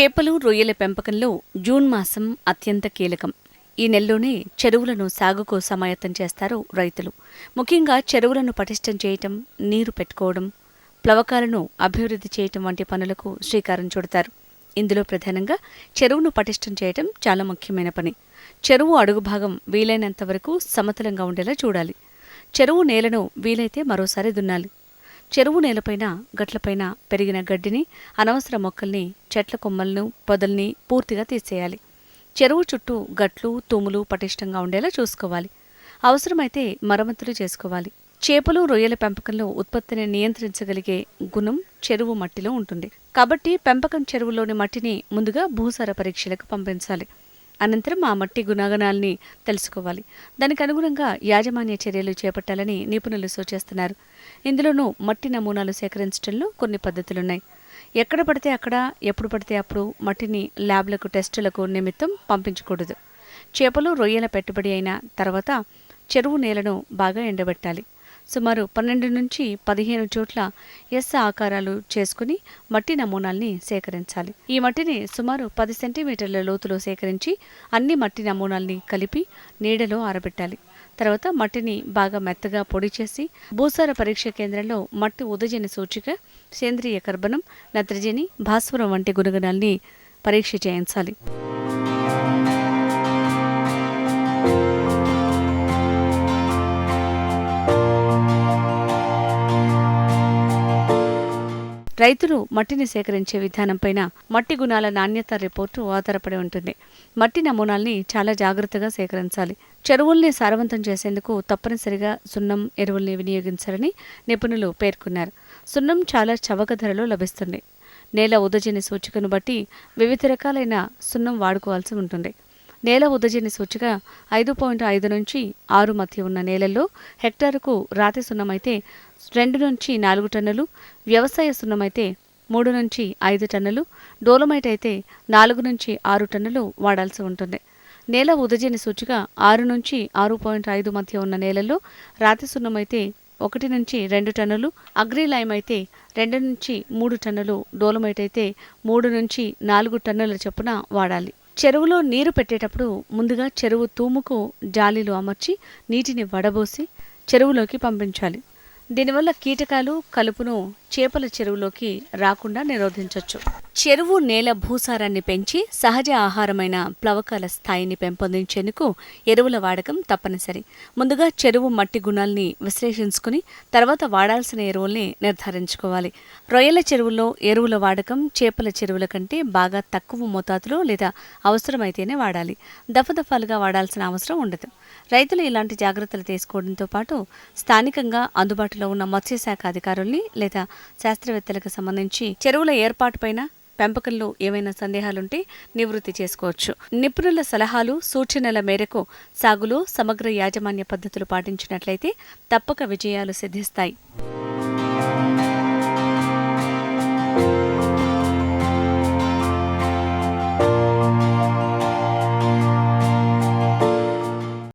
చేపలు రొయ్యల పెంపకంలో జూన్ మాసం అత్యంత కీలకం. ఈ నెలలోనే చెరువులను సాగుకు సమాయత్తం చేస్తారు రైతులు. ముఖ్యంగా చెరువులను పటిష్టం చేయటం నీరు పెట్టుకోవడం ప్లవకాలను అభివృద్ధి చేయటం వంటి పనులకు శ్రీకారం చుడతారు. ఇందులో ప్రధానంగా చెరువును పటిష్టం చేయటం చాలా ముఖ్యమైన పని. చెరువు అడుగు భాగం వీలైనంత వరకు సమతలంగా ఉండేలా చూడాలి. చెరువు నేలను వీలైతే మరోసారి దున్నాలి. చెరువు నేలపైన గట్లపైన పెరిగిన గడ్డిని అనవసర మొక్కల్ని చెట్ల కొమ్మలను పొదల్ని పూర్తిగా తీసేయాలి. చెరువు చుట్టూ గట్లు తుములు పటిష్టంగా ఉండేలా చూసుకోవాలి. అవసరమైతే మరమ్మతులు చేసుకోవాలి. చేపలు రొయ్యల పెంపకంలో ఉత్పత్తిని నియంత్రించగలిగే గుణం చెరువు మట్టిలో ఉంటుంది. కాబట్టి పెంపకం చెరువులోని మట్టిని ముందుగా భూసార పరీక్షలకు పంపించాలి. అనంతరం ఆ మట్టి గుణగణాల్ని తెలుసుకోవాలి. దానికి అనుగుణంగా యాజమాన్య చర్యలు చేపట్టాలని నిపుణులు సూచిస్తున్నారు. ఇందులోనూ మట్టి నమూనాలు సేకరించడంలో కొన్ని పద్ధతులున్నాయి. ఎక్కడ పడితే అక్కడ ఎప్పుడు పడితే అప్పుడు మట్టిని ల్యాబ్లకు టెస్టులకు నిమిత్తం పంపించకూడదు. చేపలు రొయ్యల పెట్టుబడి అయిన తర్వాత చెరువు నేలను బాగా ఎండబెట్టాలి. సుమారు పన్నెండు నుంచి పదిహేను చోట్ల ఎస్ ఆకారాలు చేసుకుని మట్టి నమూనాల్ని సేకరించాలి. ఈ మట్టిని సుమారు పది సెంటీమీటర్ల లోతులో సేకరించి అన్ని మట్టి నమూనాల్ని కలిపి నీడలో ఆరబెట్టాలి. తర్వాత మట్టిని బాగా మెత్తగా పొడి చేసి భూసార పరీక్ష కేంద్రంలో మట్టి ఉదజని సూచిక సేంద్రియ కర్బనం నత్రజని భాస్వరం వంటి గుణగణాల్ని పరీక్ష చేయించాలి. రైతులు మట్టిని సేకరించే విధానంపైన మట్టి గుణాల నాణ్యత రిపోర్టు ఆధారపడి ఉంటుంది. మట్టి నమూనాల్ని చాలా జాగ్రత్తగా సేకరించాలి. చెరువుల్ని సారవంతం చేసేందుకు తప్పనిసరిగా సున్నం ఎరువుల్ని వినియోగించాలని నిపుణులు పేర్కొన్నారు. సున్నం చాలా చవక ధరలో లభిస్తుంది. నేల ఉదజని సూచికను బట్టి వివిధ రకాలైన సున్నం వాడుకోవాల్సి ఉంటుంది. నేల ఉదజని సూచిక ఐదు పాయింట్ ఐదు నుంచి ఆరు మధ్య ఉన్న నేలల్లో హెక్టారుకు రాతి సున్నమైతే రెండు నుంచి నాలుగు టన్నులు వ్యవసాయ సున్నమైతే మూడు నుంచి ఐదు టన్నులు డోలమైట్ అయితే నాలుగు నుంచి ఆరు టన్నులు వాడాల్సి ఉంటుంది. నేల ఉదజని సూచిక ఆరు నుంచి ఆరు పాయింట్ ఐదు మధ్య ఉన్న నేలల్లో రాతి సున్నమైతే ఒకటి నుంచి రెండు టన్నులు అగ్రిలైమ్ అయితే రెండు నుంచి మూడు టన్నులు డోలమైట్ అయితే మూడు నుంచి నాలుగు టన్నుల చొప్పున వాడాలి. చెరువులో నీరు పెట్టేటప్పుడు ముందుగా చెరువు తూముకు జాలీలు అమర్చి నీటిని వడబోసి చెరువులోకి పంపించాలి. దీనివల్ల కీటకాలు కలుపును చేపల చెరువులోకి రాకుండా నిరోధించవచ్చు చెరువు నేల భూసారాన్ని పెంచి సహజ ఆహారమైన ప్లవకాల స్థాయిని పెంపొందించేందుకు ఎరువుల వాడకం తప్పనిసరి. ముందుగా చెరువు మట్టి గుణాల్ని విశ్లేషించుకుని తర్వాత వాడాల్సిన ఎరువుల్ని నిర్ధారించుకోవాలి. రొయ్యల చెరువుల్లో ఎరువుల వాడకం చేపల చెరువుల కంటే బాగా తక్కువ మోతాదులో లేదా అవసరమైతేనే వాడాలి. దఫదఫాలుగా వాడాల్సిన అవసరం ఉండదు. రైతులు ఇలాంటి జాగ్రత్తలు తీసుకోవడంతో పాటు స్థానికంగా అందుబాటులో ఉన్న మత్స్యశాఖ అధికారుల్ని లేదా శాస్త్రవేత్తలకు సంబంధించి చెరువుల ఏర్పాటుపైన పెంపకంలో ఏవైనా సందేహాలుంటే నివృత్తి చేసుకోవచ్చు. నిపుణుల సలహాలు సూచనల మేరకు సాగులో సమగ్ర యాజమాన్య పద్ధతులు పాటించినట్లయితే తప్పక విజయాలు సిద్ధిస్తాయి.